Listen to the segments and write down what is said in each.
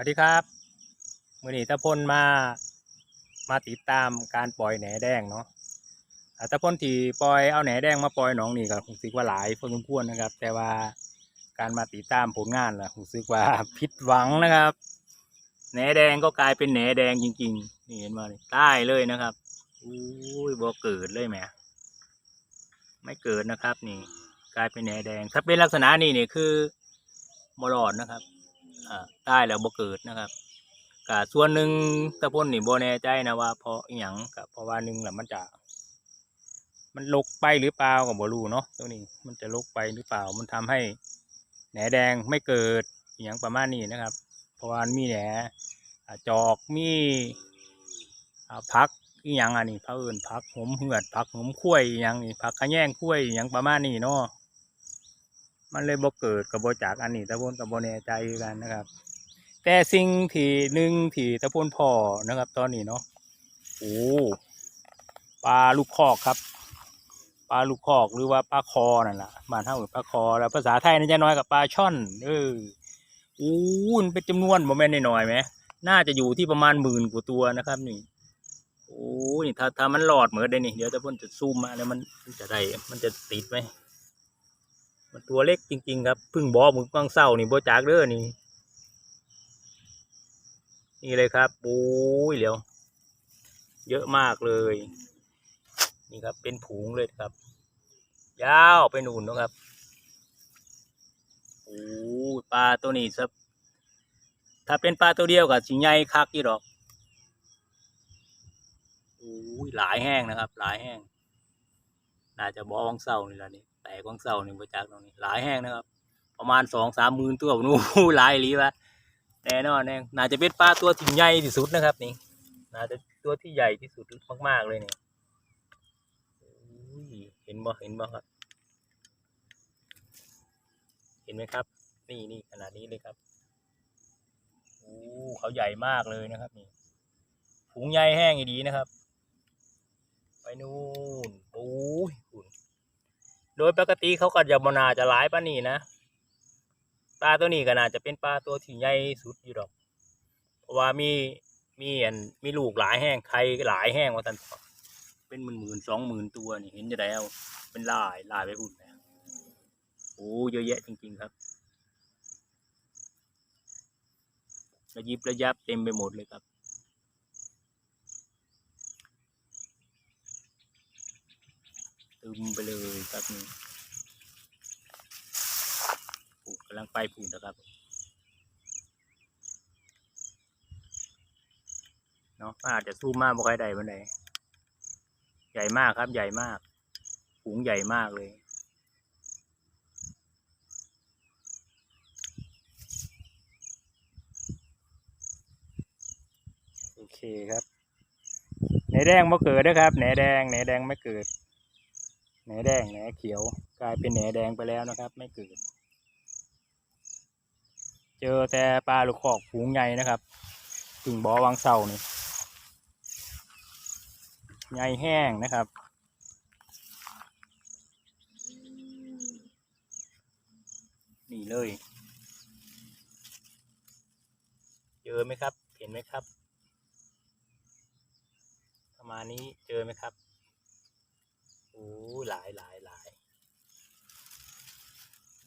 วัสดีครับมือนี้ตะพลมามาติดตามการปล่อยแหนแดงเนาะตะพลที่ปล่อยเอาแหนแดงมาปล่อยหนองนี่ก็รู้สึกว่าหลายพอสมควรนะครับ แต่ว่าการมาติดตามผลงานล่ะรู้สึกว่าผิดหวังนะครับแหนแดงก็กลายเป็นแหนแดงจริงๆนี่เห็นมาใต้เลยนะครับอุ้ยบ่เกิดเลยแหมไม่เกิดนะครับ นี่ กลายเป็นแหนแดง ถ้าเป็นลักษณะนี้นี่คือมรอดนะครับ อ่าใต้แล้วบ่เกิดนะครับกะส่วนหนึ่งตะพนนี่บ่แน่ใจนะว่าเพราะอหยังกะเพราะว่าหนึ่งแหละมันจะ มันลกไปหรือเปล่าก็บ่รู้เนาะตรงนี้มันจะลกไปหรือเปล่า มันทำให้แหนแดงไม่เกิดอหย่างประมาณนี้นะครับ เพราะว่ามีแหนอ่าจอกมีอ่าพักอีหยังอันนี้พักอื่นพักหมเหือดพักหมคุ้วยอหยังนี่พักขะแยงคุ้วยอหยังประมาณนี้เนาะ มันเลยบ่เกิดกับบ่จากอันนี้ตะพนกับบ่แน่ใจกันนะครับ แต่สิ่งที่หนึ่งที่ตะพนพอนะครับ ตอนนี้เนาะโอ้ปลาลูกคอกครับปลาลูกคอกหรือว่าปลาคอนั่นแหละบ้านเท่ากับปลาคอแล้วภาษาไทยนี่จะน้อยกับปลาช่อน เอออู้นเป็นจำนวนโมเมนต์น้อยไหมน่าจะอยู่ที่ประมาณหมื่นกว่าตัวนะครับนี่โอ้นี่ถ้าถ้ามันหลอดเหมือนได้นี่เดี๋ยวตะพนจะซูมมาแล้วมันจะได้มันจะติดไหม มันตัวเล็กจริง ๆ ครับเพึ่งบอกมึงฟังเศร้านี่โบจากเด้อนี่ นี่เลยครับโอ้ยเหลียว เยอะมากเลย นี่ครับเป็นผูงเลยครับ ยาวไปนู่นนะครับโอ้ปลาตัวนี้ครับถ้าเป็นปลาตัวเดียวกับสิใหญ่คักยี่ดอกโอ้ยหลายแห้งนะครับ หลายแห้งน่าจะบอวังเศร้านี่ละนี่ แต่วังเศร้านี่มาจากตรงนี้ หลายแห้งนะครับ ประมาณสองสามหมื่นตัวนู่นหลายหลีวะแน่นอนแน่น่าจะเป็นปลาตัวที่ใหญ่ที่สุดนะครับ นี่น่าจะตัวที่ใหญ่ที่สุดมากๆเลยนี่ยเห็นบ่เห็นบ่ครับ เห็นไหมครับ นี่นี่ขนาดนี้เลยครับโอ้เขาใหญ่มากเลยนะครับ นี่ฝูงใหญ่แห้งดีนะครับ ไปนู่นโอ้ยคุณ โดยปกติเขาก็จะบนาจะหลายปานนี้นะปลาตัวนี้ก็น่าจะเป็นปลาตัวที่ใหญ่สุดอยู่ดอก เพราะว่ามีมีอันมีลูกหลายแห้งไข่หลายแห้งว่าท่านเป็นหมื่นหมื่นสองหมื่นตัวนี่เห็นจะได้เอาเป็นลายลายไปหุ่นแล้วโอ้เยอะแยะจริง ๆครับระยิบระยับเต็มไปหมดเลยครับ ตึมไปเลยครับนี่ผูกกำลังไปผูกนะครับเนาะอาจจะสู้มากบ่ค่อยได้บันไดใหญ่มากครับ ใหญ่มากฝูงใหญ่มากเลยโอเคครับแหนแดงมาเกิดนะครับแหนแดงแหนแดงไม่เกิด แหนแดงแหนเขียวกลายเป็นแหนแดงไปแล้วนะครับ ไม่เกิด เจอแต่ปลาลูกคอกฝูงใหญ่นะครับถึงบ่อวังเสานี่ใหญ่แห้งนะครับนี่เลย เจอไหมครับ เห็นไหมครับ ประมาณนี้เจอไหมครับ โอ้ หลายหลายหลาย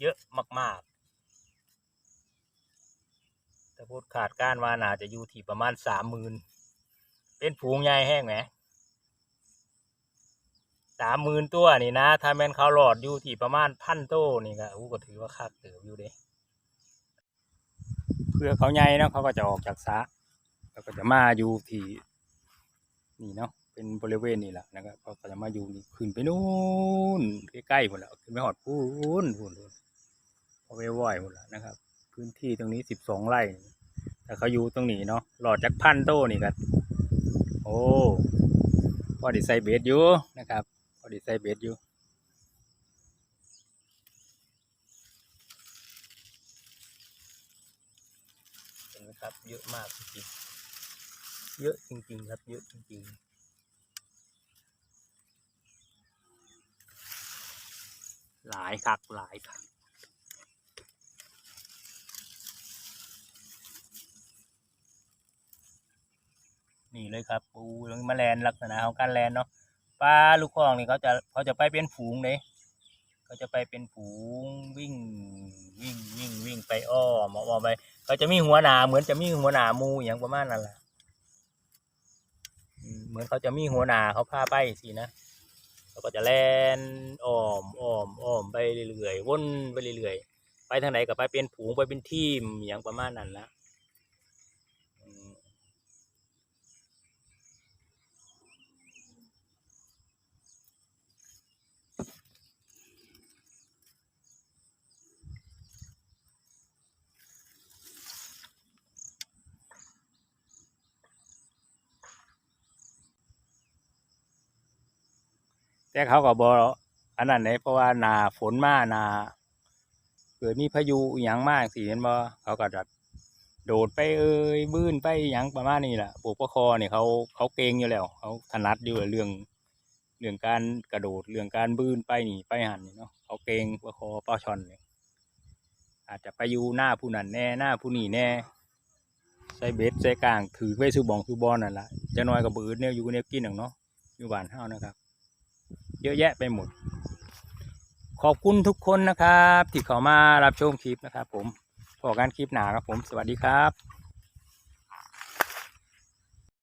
เยอะมาก ๆ แต่พูดขาดการว่าน่าจะอยู่ที่ประมาณสามหมื่นเป็นผูงใหญ่แห้งไหมสามหมื่นตัวนี่นะ ถ้าแมนเขาหลอดอยู่ที่ประมาณพันโตนี่ก็อู้ก็ถือว่าคักเติบอยู่เด้เพื่อเขาใหญ่เนาะเขาก็จะออกจากสระแล้วก็จะมาอยู่ที่นี่เนาะ เป็นบริเวณนี่แหละนะครับเขาก็จะมาอยู่นี่ขึ้นไปนู่นใกล้ๆหมดแล้วขึ้นไปหอดพูนพูนพูนพอไปว่อยหมดแล้วนะครับ พื้นที่ตรงนี้สิบสองไร่แต่เขาอยู่ตรงนี้เนาะหลอดจากพันโตนี่กันโอ้พอดีใส่เบสอยู่นะครับพอดีใส่เบสอยู่เห็นไหมครับเยอะมากจริงๆเยอะจริงๆครับเยอะจริงๆ หลายคักหลายคักนี่เลยครับปูแมลงลักษณะของการแลนเนาะปลาลูกคองนี่เขาจะเขาจะไปเป็นฝูงเลยเขาจะไปเป็นฝูงวิ่งวิ่งวิ่งวิ่งไปอ้อมอ้อมไปเขาจะมีหัวหนาเหมือนจะมีหัวหนามูอย่างประมาณนั้นแหละเหมือนเขาจะมีหัวหนาเขาพาไปสินะ เขาก็จะแล่นอ้อมอ้อมอ้อมไปเรื่อยๆวนไปเรื่อยๆไปทางไหนก็ไปเป็นผูงไปเป็นทีมอย่างประมาณนั้นนะ แต่เขาก็บออันนั้นเลยเพราะว่าหนาฝนมาหนาเกิดมีพายุอหย่างมากสิเห็นบ่เขาก็จะโดดไปเอ้ยบื้นไปอหย่างประมาณนี้แหละปลูกประคอเนี่ยเขาเขาเก่งอยู่แล้ว เขาถนัดอยู่เรื่อง เรื่องการกระโดดเรื่องการบื้นไปนี่ไปหันนี่เนาะเขาเก่งประคอเป้าช่อนเนี่ยอาจจะไปอยู่หน้าผู้นั้นแน่หน้าผู้นี่แน่ใส่เบ็ดใส่กลางถือไว้ซื้อบองซื้อบอลนั่นแหละจะน้อยกับบืดเนี่ยอยู่เนี่ยกินหนังเนาะอยู่บ้านเฮานะครับ เยอะแยะไปหมด ขอบคุณทุกคนนะครับ ที่เข้ามารับชมคลิปนะครับ ผมพอกันคลิปหนาครับผม สวัสดีครับ